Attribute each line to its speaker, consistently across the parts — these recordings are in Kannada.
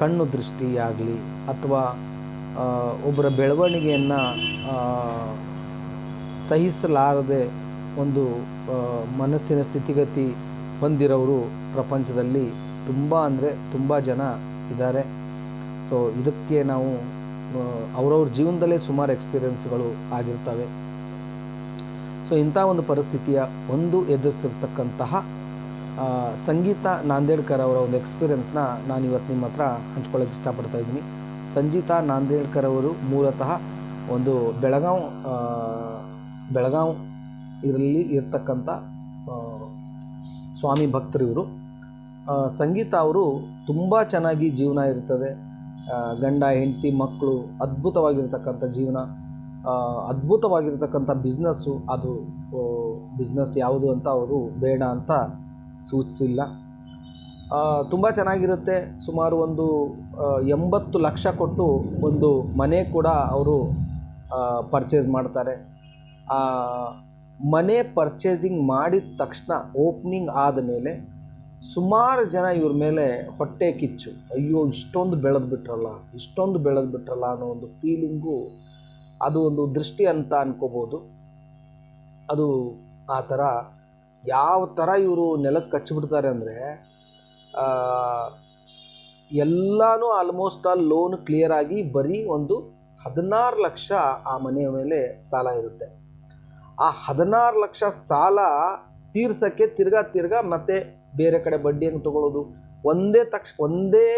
Speaker 1: ಕಣ್ಣು ದೃಷ್ಟಿಯಾಗಲಿ ಅಥವಾ ಒಬ್ಬರ ಬೆಳವಣಿಗೆಯನ್ನು ಸಹಿಸಲಾರದೆ ಒಂದು ಮನಸ್ಸಿನ ಸ್ಥಿತಿಗತಿ ಹೊಂದಿರೋರು ಪ್ರಪಂಚದಲ್ಲಿ ತುಂಬ ಅಂದರೆ ತುಂಬ ಜನ ಇದ್ದಾರೆ. ಸೊ ಇದಕ್ಕೆ ನಾವು ಅವರವ್ರ ಜೀವನದಲ್ಲೇ ಸುಮಾರು ಎಕ್ಸ್ಪೀರಿಯೆನ್ಸ್ಗಳು ಆಗಿರ್ತವೆ. ಸೊ ಇಂಥ ಒಂದು ಪರಿಸ್ಥಿತಿಯ ಒಂದು ಎದುರಿಸಿರ್ತಕ್ಕಂತಹ ಸಂಗೀತ ನಾಂದೇಡ್ಕರ್ ಅವರ ಒಂದು ಎಕ್ಸ್ಪೀರಿಯನ್ಸ್ನ ನಾನು ಇವತ್ತು ನಿಮ್ಮ ಹತ್ರ ಹಂಚ್ಕೊಳ್ಳೋಕೆ ಇಷ್ಟಪಡ್ತಾ ಇದ್ದೀನಿ. ಸಂಗೀತ ನಾಂದೇಡ್ಕರ್ ಅವರು ಮೂಲತಃ ಒಂದು ಬೆಳಗಾವ್ ಬೆಳಗಾವ್ ಇದರಲ್ಲಿ ಇರ್ತಕ್ಕಂಥ ಸ್ವಾಮಿ ಭಕ್ತರು ಇವರು. ಸಂಗೀತ ಅವರು ತುಂಬ ಚೆನ್ನಾಗಿ ಜೀವನ ಇರ್ತದೆ. ಗಂಡ, ಹೆಂಡತಿ ಮಕ್ಕಳು ಅದ್ಭುತವಾಗಿರ್ತಕ್ಕಂಥ ಜೀವನ. ಅದ್ಭುತವಾಗಿರ್ತಕ್ಕಂಥ ಬಿಸ್ನೆಸ್ಸು ಅದು ಬಿಸ್ನೆಸ್ ಯಾವುದು ಅಂತ ಅವರು ಬೇಡ ಅಂತ ಸೂಚಿಸಿಲ್ಲ. ತುಂಬ ಚೆನ್ನಾಗಿರುತ್ತೆ. ಸುಮಾರು ಒಂದು ಎಂಬತ್ತು ಲಕ್ಷ ಕೊಟ್ಟು ಒಂದು ಮನೆ ಕೂಡ ಅವರು ಪರ್ಚೇಸ್ ಮಾಡ್ತಾರೆ. ಮನೆ ಪರ್ಚೇಸಿಂಗ್ ಮಾಡಿದ ತಕ್ಷಣ ಓಪನಿಂಗ್ ಆದ ಮೇಲೆ ಸುಮಾರು ಜನ ಇವ್ರ ಮೇಲೆ ಹೊಟ್ಟೆ ಕಿಚ್ಚು. ಅಯ್ಯೋ, ಇಷ್ಟೊಂದು ಬೆಳೆದು ಬಿಟ್ರಲ್ಲ, ಇಷ್ಟೊಂದು ಬೆಳೆದು ಬಿಟ್ರಲ್ಲ ಅನ್ನೋ ಒಂದು ಫೀಲಿಂಗು ಅದು ಒಂದು ದೃಷ್ಟಿ ಅಂತ ಅನ್ಕೋಬೋದು. ಅದು ಆ ಥರ ಯಾವ ಥರ ಇವರು ನೆಲಕ್ಕೆ ಕಚ್ಚಿಬಿಡ್ತಾರೆ ಅಂದರೆ ಎಲ್ಲನೂ ಆಲ್ಮೋಸ್ಟ್ ಆಲ್ ಲೋನ್ ಕ್ಲಿಯರ್ ಆಗಿ ಬರೀ ಒಂದು ಹದಿನಾರು ಲಕ್ಷ ಆ ಮನೆಯ ಮೇಲೆ ಸಾಲ ಇರುತ್ತೆ. ಆ ಹದಿನಾರು ಲಕ್ಷ ಸಾಲ ತೀರ್ಸೋಕ್ಕೆ ತಿರ್ಗಾ ತಿರ್ಗಾ ಮತ್ತೆ ಬೇರೆ ಕಡೆ ಬಡ್ಡಿಯನ್ನು ತಗೊಳ್ಳೋದು. ಒಂದೇ ತಕ್ಷ, ಒಂದೇ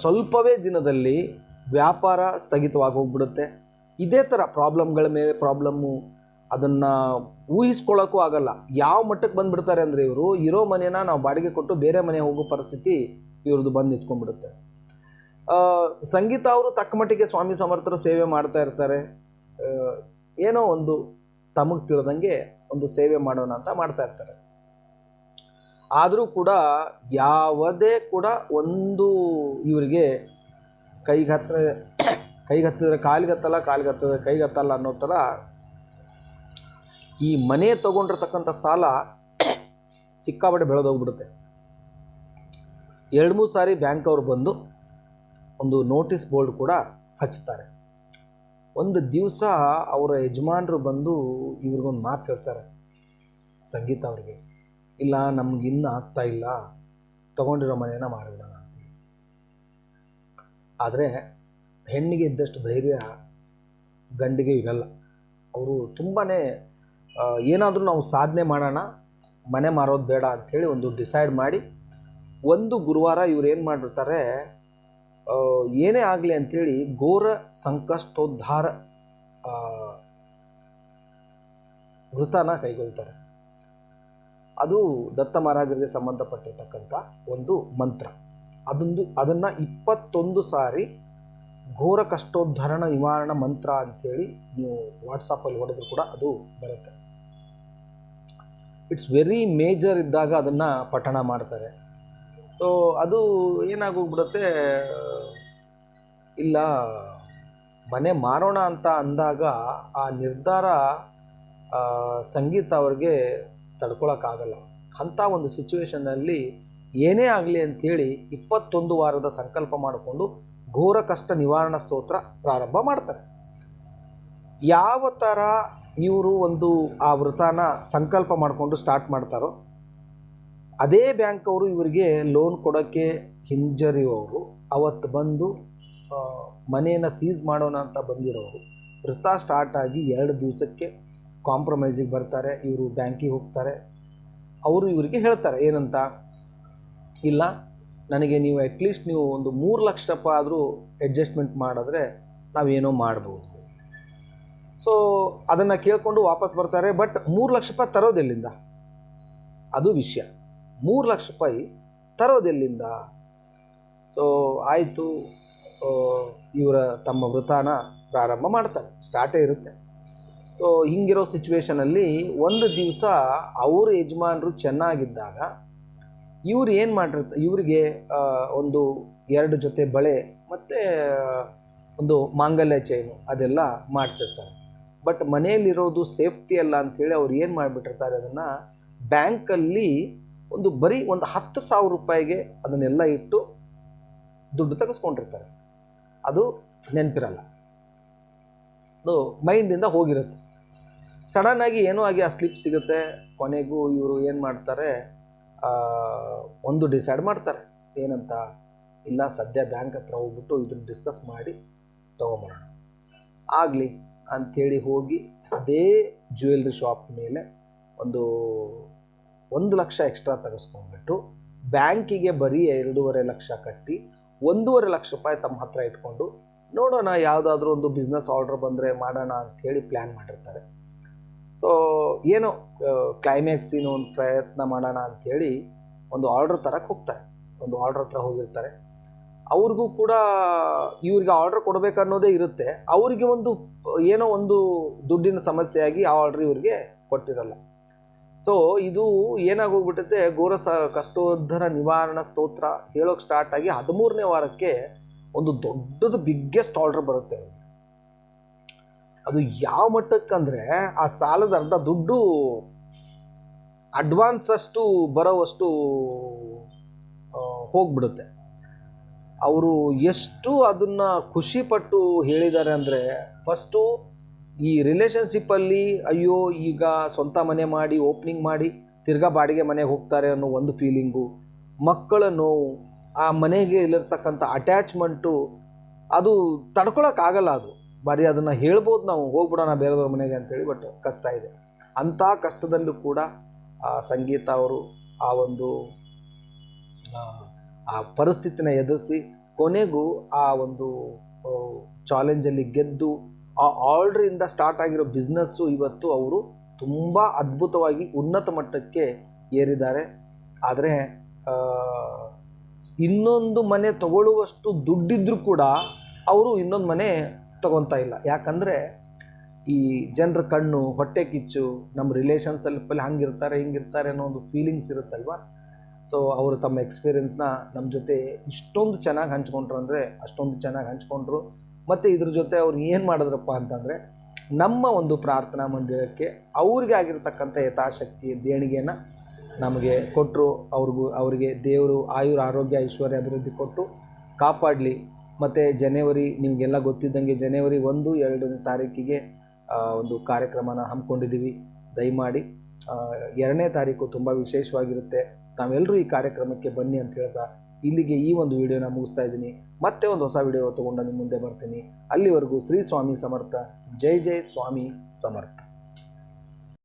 Speaker 1: ಸ್ವಲ್ಪವೇ ದಿನದಲ್ಲಿ ವ್ಯಾಪಾರ ಸ್ಥಗಿತವಾಗಿ ಹೋಗ್ಬಿಡುತ್ತೆ. ಇದೇ ಥರ ಪ್ರಾಬ್ಲಮ್ಗಳ ಮೇಲೆ ಪ್ರಾಬ್ಲಮ್ಮು ಅದನ್ನು ಊಹಿಸ್ಕೊಳ್ಳೋಕ್ಕೂ ಆಗಲ್ಲ. ಯಾವ ಮಟ್ಟಕ್ಕೆ ಬಂದುಬಿಡ್ತಾರೆ ಅಂದರೆ ಇವರು, ಇರೋ ಮನೇನ ನಾವು ಬಾಡಿಗೆ ಕೊಟ್ಟು ಬೇರೆ ಮನೆ ಹೋಗೋ ಪರಿಸ್ಥಿತಿ ಇವ್ರದ್ದು ಬಂದು ನಿಂತ್ಕೊಂಡ್ಬಿಡುತ್ತೆ. ಸಂಗೀತ ಅವರು ತಕ್ಕ ಮಟ್ಟಿಗೆ ಸ್ವಾಮಿ ಸಮರ್ಥರ ಸೇವೆ ಮಾಡ್ತಾ ಇರ್ತಾರೆ. ಏನೋ ಒಂದು ತಮಗೆ ತಿಳಿದಂಗೆ ಒಂದು ಸೇವೆ ಮಾಡೋಣ ಅಂತ ಮಾಡ್ತಾ ಇರ್ತಾರೆ. ಆದರೂ ಕೂಡ ಯಾವುದೇ ಕೂಡ ಒಂದು ಇವರಿಗೆ ಕೈಗತ್ತ ಕೈಗತ್ತಿದ್ರೆ ಕೈಗೆ ಹತ್ತಿದ್ರೆ ಕೈಗತ್ತಲ್ಲ ಅನ್ನೋ ಥರ ಈ ಮನೆ ತಗೊಂಡಿರ್ತಕ್ಕಂಥ ಸಾಲ ಸಿಕ್ಕಾಪಟ್ಟೆ ಬೆಳೆದೋಗ್ಬಿಡುತ್ತೆ ಎರಡು ಮೂರು ಸಾರಿ ಬ್ಯಾಂಕ್ ಅವರು ಬಂದು ಒಂದು ನೋಟಿಸ್ ಬೋರ್ಡ್ ಕೂಡ ಹಚ್ತಾರೆ. ಒಂದು ದಿವಸ ಅವರ ಯಜಮಾನರು ಬಂದು ಇವ್ರಿಗೊಂದು ಮಾತು ಹೇಳ್ತಾರೆ. ಸಂಗೀತ ಅವ್ರಿಗೆ, ಇಲ್ಲ, ನಮ್ಗೆ ಇನ್ನು ಆಗ್ತಾ ಇಲ್ಲ. ತಗೊಂಡಿರೋ ಮನೇನ ಮಾರಿಬಿಡೋಣ ಅಂತ ಆದರೆ ಹೆಣ್ಣಿಗೆ ಇದ್ದಷ್ಟು ಧೈರ್ಯ ಗಂಡಿಗೆ ಇರಲ್ಲ. ಅವರು ತುಂಬಾ ಏನಾದರೂ ನಾವು ಸಾಧನೆ ಮಾಡೋಣ, ಮನೆ ಮಾರೋದು ಬೇಡ ಅಂಥೇಳಿ ಒಂದು ಡಿಸೈಡ್ ಮಾಡಿ, ಒಂದು ಗುರುವಾರ ಇವ್ರು ಏನು ಮಾಡಿರ್ತಾರೆ ಏನೇ ಆಗಲಿ ಅಂಥೇಳಿ ಘೋರ ಸಂಕಷ್ಟೋದ್ಧಾರ ವೃತನ ಕೈಗೊಳ್ತಾರೆ. ಅದು ದತ್ತ ಮಹಾರಾಜರಿಗೆ ಸಂಬಂಧಪಟ್ಟಿರ್ತಕ್ಕಂಥ ಒಂದು ಮಂತ್ರ. ಅದೊಂದು, ಅದನ್ನು ಇಪ್ಪತ್ತೊಂದು ಸಾರಿ ಘೋರ ಕಷ್ಟೋದ್ಧರಣ ನಿವಾರಣ ಮಂತ್ರ ಅಂಥೇಳಿ ನೀವು ವಾಟ್ಸಪ್ಪಲ್ಲಿ ಹೊಡೆದ್ರು ಕೂಡ ಅದು ಬರುತ್ತೆ. ಇಟ್ಸ್ ವೆರಿ ಮೇಜರ್ ಇದ್ದಾಗ ಅದನ್ನು ಪಠಣ ಮಾಡ್ತಾರೆ. ಸೊ ಅದು ಏನಾಗೋಗ್ಬಿಡುತ್ತೆ? ಇಲ್ಲ, ಮನೆ ಮಾರೋಣ ಅಂತ ಅಂದಾಗ ಆ ನಿರ್ಧಾರ ಸಂಗೀತ ಅವ್ರಿಗೆ ತಡ್ಕೊಳಕ್ಕಾಗಲ್ಲ. ಅಂಥ ಒಂದು ಸಿಚುವೇಶನ್ನಲ್ಲಿ ಏನೇ ಆಗಲಿ ಅಂಥೇಳಿ ಇಪ್ಪತ್ತೊಂದು ವಾರದ ಸಂಕಲ್ಪ ಮಾಡಿಕೊಂಡು ಘೋರ ಕಷ್ಟ ನಿವಾರಣಾ ಸ್ತೋತ್ರ ಪ್ರಾರಂಭ ಮಾಡ್ತಾರೆ. ಯಾವ ಥರ ಇವರು ಒಂದು ಆ ವೃತಾನ ಸಂಕಲ್ಪ ಮಾಡಿಕೊಂಡು ಸ್ಟಾರ್ಟ್ ಮಾಡ್ತಾರೋ, ಅದೇ ಬ್ಯಾಂಕ್ ಅವರು ಇವರಿಗೆ ಲೋನ್ ಕೊಡೋಕ್ಕೆ ಹಿಂಜರಿಯುವವರು ಅವತ್ತು ಬಂದು ಮನೆಯನ್ನು ಸೀಸ್ ಮಾಡೋಣ ಅಂತ ಬಂದಿರೋರು. ವೃತ್ತ ಸ್ಟಾರ್ಟ್ ಆಗಿ ಎರಡು ದಿವಸಕ್ಕೆ ಕಾಂಪ್ರಮೈಸಿಗೆ ಬರ್ತಾರೆ, ಇವರು ಬ್ಯಾಂಕಿಗೆ ಹೋಗ್ತಾರೆ. ಅವರು ಇವರಿಗೆ ಹೇಳ್ತಾರೆ, ಏನಂತ? ಇಲ್ಲ, ನನಗೆ ನೀವು ಅಟ್ಲೀಸ್ಟ್ ನೀವು ಒಂದು ಮೂರು ಲಕ್ಷ ರೂಪಾಯಿ ಆದರೂ ಅಡ್ಜಸ್ಟ್ಮೆಂಟ್ ಮಾಡಿದ್ರೆ ನಾವೇನೋ ಮಾಡ್ಬೋದು. ಸೊ ಅದನ್ನು ಕೇಳಿಕೊಂಡು ವಾಪಸ್ ಬರ್ತಾರೆ. ಬಟ್ ಮೂರು ಲಕ್ಷ ರೂಪಾಯಿ ತರೋದೆಲ್ಲಿಂದ ಅದು ವಿಷಯ. ಮೂರು ಲಕ್ಷ ರೂಪಾಯಿ ತರೋದೆಲ್ಲಿಂದ ಸೊ ಆಯಿತು. ಇವರ ತಮ್ಮ ವೃತಾನ ಪ್ರಾರಂಭ ಮಾಡ್ತಾರೆ. ಸ್ಟಾರ್ಟೇ ಇರುತ್ತೆ. ಸೊ ಹಿಂಗಿರೋ ಸಿಚುವೇಷನಲ್ಲಿ ಒಂದು ದಿವಸ ಅವ್ರ ಯಜಮಾನರು ಚೆನ್ನಾಗಿದ್ದಾಗ ಇವ್ರು ಏನು ಮಾಡಿರ್ತ, ಇವರಿಗೆ ಒಂದು ಎರಡು ಜೊತೆ ಬಳೆ ಮತ್ತು ಒಂದು ಮಾಂಗಲ್ಯ ಚೈನು ಅದೆಲ್ಲ ಮಾಡ್ತಿರ್ತಾರೆ. ಬಟ್ ಮನೆಯಲ್ಲಿರೋದು ಸೇಫ್ಟಿ ಅಲ್ಲ ಅಂಥೇಳಿ ಅವ್ರು ಏನು ಮಾಡಿಬಿಟ್ಟಿರ್ತಾರೆ ಅದನ್ನು ಬ್ಯಾಂಕಲ್ಲಿ ಒಂದು ಬರೀ ಒಂದು ಹತ್ತು ಸಾವಿರ ರೂಪಾಯಿಗೆ ಅದನ್ನೆಲ್ಲ ಇಟ್ಟು ದುಡ್ಡು ತೆಗೆಸ್ಕೊಂಡಿರ್ತಾರೆ. ಅದು ನೆನಪಿರಲ್ಲ. ಅದು ಮೈಂಡಿಂದ ಹೋಗಿರುತ್ತೆ. ಸಡನ್ನಾಗಿ ಏನೋ ಆಗಿ ಆ ಸ್ಲಿಪ್ ಸಿಗುತ್ತೆ. ಕೊನೆಗೂ ಇವರು ಏನು ಮಾಡ್ತಾರೆ? ಒಂದು ಡಿಸೈಡ್ ಮಾಡ್ತಾರೆ. ಏನಂತ? ಇಲ್ಲ, ಸದ್ಯ ಬ್ಯಾಂಕ್ ಹತ್ರ ಹೋಗ್ಬಿಟ್ಟು ಇದನ್ನು ಡಿಸ್ಕಸ್ ಮಾಡಿ ತೊಗೊಂಬರೋಣ. ಆಗಲಿ ಅಂಥೇಳಿ ಹೋಗಿ ಅದೇ ಜ್ಯುವೆಲ್ರಿ ಶಾಪ್ ಮೇಲೆ ಒಂದು ಒಂದು ಲಕ್ಷ ಎಕ್ಸ್ಟ್ರಾ ತೆಗೆಸ್ಕೊಂಡ್ಬಿಟ್ಟು ಬ್ಯಾಂಕಿಗೆ ಬರೀ ಎರಡೂವರೆ ಲಕ್ಷ ಕಟ್ಟಿ ಒಂದೂವರೆ ಲಕ್ಷ ರೂಪಾಯಿ ತಮ್ಮ ಹತ್ರ ಇಟ್ಕೊಂಡು ನೋಡೋಣ ಯಾವುದಾದ್ರೂ ಒಂದು ಬಿಸ್ನೆಸ್ ಆರ್ಡ್ರ್ ಬಂದರೆ ಮಾಡೋಣ ಅಂಥೇಳಿ ಪ್ಲ್ಯಾನ್ ಮಾಡಿರ್ತಾರೆ. ಸೊ ಏನೋ ಕ್ಲೈಮ್ಯಾಕ್ಸ್ ಏನೋ ಒಂದು ಪ್ರಯತ್ನ ಮಾಡೋಣ ಅಂಥೇಳಿ ಒಂದು ಆರ್ಡ್ರ್ ತರಕ್ಕೆ ಹೋಗ್ತಾರೆ. ಒಂದು ಆರ್ಡ್ರ್ ಹತ್ರ ಹೋಗಿರ್ತಾರೆ. ಅವ್ರಿಗೂ ಕೂಡ ಇವ್ರಿಗೆ ಆರ್ಡ್ರ್ ಕೊಡಬೇಕನ್ನೋದೇ ಇರುತ್ತೆ. ಅವರಿಗೆ ಒಂದು ಏನೋ ಒಂದು ದುಡ್ಡಿನ ಸಮಸ್ಯೆಯಾಗಿ ಆ ಆರ್ಡ್ರ್ ಇವ್ರಿಗೆ ಕೊಟ್ಟಿರಲ್ಲ. ಸೊ ಇದು ಏನಾಗೋಗ್ಬಿಟ್ಟೈತೆ ಘೋರ ಸ, ಕಷ್ಟೋದ್ಧರ ನಿವಾರಣಾ ಸ್ತೋತ್ರ ಹೇಳೋಕೆ ಸ್ಟಾರ್ಟ್ ಆಗಿ ಹದಿಮೂರನೇ ವಾರಕ್ಕೆ ಒಂದು ದೊಡ್ಡದು ಬಿಗ್ಗೆಸ್ಟ್ ಆರ್ಡರ್ ಬರುತ್ತೆ. ಅದು ಯಾವ ಮಟ್ಟಕ್ಕಂದ್ರೆ ಆ ಸಾಲದ ಅರ್ಧ ದುಡ್ಡು ಅಡ್ವಾನ್ಸ್ ಅಷ್ಟು ಬರೋವಷ್ಟು ಹೋಗ್ಬಿಡುತ್ತೆ. ಅವರು ಎಷ್ಟು ಅದನ್ನು ಖುಷಿಪಟ್ಟು ಹೇಳಿದ್ದಾರೆ ಅಂದರೆ ಫಸ್ಟು ಈ ರಿಲೇಷನ್ಶಿಪ್ಪಲ್ಲಿ ಅಯ್ಯೋ, ಈಗ ಸ್ವಂತ ಮನೆ ಮಾಡಿ ಓಪ್ನಿಂಗ್ ಮಾಡಿ, ತಿರ್ಗಾ ಬಾಡಿಗೆ ಮನೆಗೆ ಹೋಗ್ತಾರೆ ಅನ್ನೋ ಒಂದು ಫೀಲಿಂಗು ಮಕ್ಕಳ ನೋವು, ಆ ಮನೆಗೆ ಇಲ್ಲಿರ್ತಕ್ಕಂಥ ಅಟ್ಯಾಚ್ಮೆಂಟು ಅದು ತಡ್ಕೊಳಕ್ಕಾಗಲ್ಲ ಅದು. ಬರೀ ಅದನ್ನು ಹೇಳ್ಬೋದು ನಾವು, ಹೋಗ್ಬಿಡೋಣ ಬೇರೆದವ್ರ ಮನೆಗೆ ಅಂತೇಳಿ ಬಟ್ ಕಷ್ಟ ಇದೆ. ಅಂಥ ಕಷ್ಟದಲ್ಲೂ ಕೂಡ ಆ ಸಂಗೀತ ಅವರು ಆ ಒಂದು ಆ, ಪರಿಸ್ಥಿತಿನ ಎದುರಿಸಿ ಕೊನೆಗೂ ಆ ಒಂದು ಚಾಲೆಂಜಲ್ಲಿ ಗೆದ್ದು ಆ ಆರ್ಡ್ರಿಂದ ಸ್ಟಾರ್ಟ್ ಆಗಿರೋ ಬಿಸ್ನೆಸ್ಸು ಇವತ್ತು ಅವರು ತುಂಬ ಅದ್ಭುತವಾಗಿ ಉನ್ನತ ಮಟ್ಟಕ್ಕೆ ಏರಿದ್ದಾರೆ. ಆದರೆ ಇನ್ನೊಂದು ಮನೆ ತಗೊಳ್ಳುವಷ್ಟು ದುಡ್ಡಿದ್ರೂ ಕೂಡ ಅವರು ಇನ್ನೊಂದು ಮನೆ ತಗೊತಾ ಇಲ್ಲ. ಯಾಕಂದರೆ ಈ ಜನರ ಕಣ್ಣು ಹೊಟ್ಟೆ ಕಿಚ್ಚು ನಮ್ಮ ರಿಲೇಷನ್ಸಲ್ಲಿ ಹಂಗಿರ್ತಾರೆ ಹಿಂಗಿರ್ತಾರೆ ಅನ್ನೋ ಒಂದು ಫೀಲಿಂಗ್ಸ್ ಇರುತ್ತಲ್ವ? ಸೊ ಅವರು ತಮ್ಮ ಎಕ್ಸ್ಪೀರಿಯೆನ್ಸ್ನ ನಮ್ಮ ಜೊತೆ ಇಷ್ಟೊಂದು ಚೆನ್ನಾಗಿ ಹಂಚ್ಕೊಂಡ್ರು ಅಂದರೆ ಅಷ್ಟೊಂದು ಚೆನ್ನಾಗಿ ಹಂಚ್ಕೊಂಡ್ರು. ಮತ್ತು ಇದ್ರ ಜೊತೆ ಅವ್ರು ಏನು ಮಾಡಿದ್ರಪ್ಪ ಅಂತಂದರೆ, ನಮ್ಮ ಒಂದು ಪ್ರಾರ್ಥನಾ ಮಂದಿರಕ್ಕೆ ಅವ್ರಿಗೆ ಆಗಿರ್ತಕ್ಕಂಥ ಯಥಾಶಕ್ತಿ, ದೇಣಿಗೆಯನ್ನು ನಮಗೆ ಕೊಟ್ಟರು ಅವ್ರಿಗೂ, ಅವರಿಗೆ ದೇವರು ಆಯುರ ಆರೋಗ್ಯ, ಐಶ್ವರ್ಯ ಅಭಿವೃದ್ಧಿ ಕೊಟ್ಟು ಕಾಪಾಡಲಿ. ಮತ್ತು ಜನವರಿ, ನಿಮಗೆಲ್ಲ ಗೊತ್ತಿದ್ದಂಗೆ ಜನವರಿ ಒಂದು, ಎರಡನೇ ತಾರೀಕಿಗೆ ಒಂದು ಕಾರ್ಯಕ್ರಮನ ಹಮ್ಮಿಕೊಂಡಿದ್ದೀವಿ. ದಯಮಾಡಿ ಎರಡನೇ ತಾರೀಕು ತುಂಬ ವಿಶೇಷವಾಗಿರುತ್ತೆ. ತಾವೆಲ್ಲರೂ ಈ ಕಾರ್ಯಕ್ರಮಕ್ಕೆ ಬನ್ನಿ ಅಂತ ಹೇಳ್ತಾ ಇಲ್ಲಿಗೆ ಈ ಒಂದು ವಿಡಿಯೋನ ಮುಗಿಸ್ತಾ ಇದ್ದೀನಿ. ಮತ್ತೆ ಒಂದು ಹೊಸ ವಿಡಿಯೋ ತೊಗೊಂಡು ನಿಮ್ಮ ಮುಂದೆ ಬರ್ತೀನಿ. ಅಲ್ಲಿವರೆಗೂ ಶ್ರೀ ಸ್ವಾಮಿ ಸಮರ್ಥ. ಜೈ ಜೈ ಸ್ವಾಮಿ ಸಮರ್ಥ.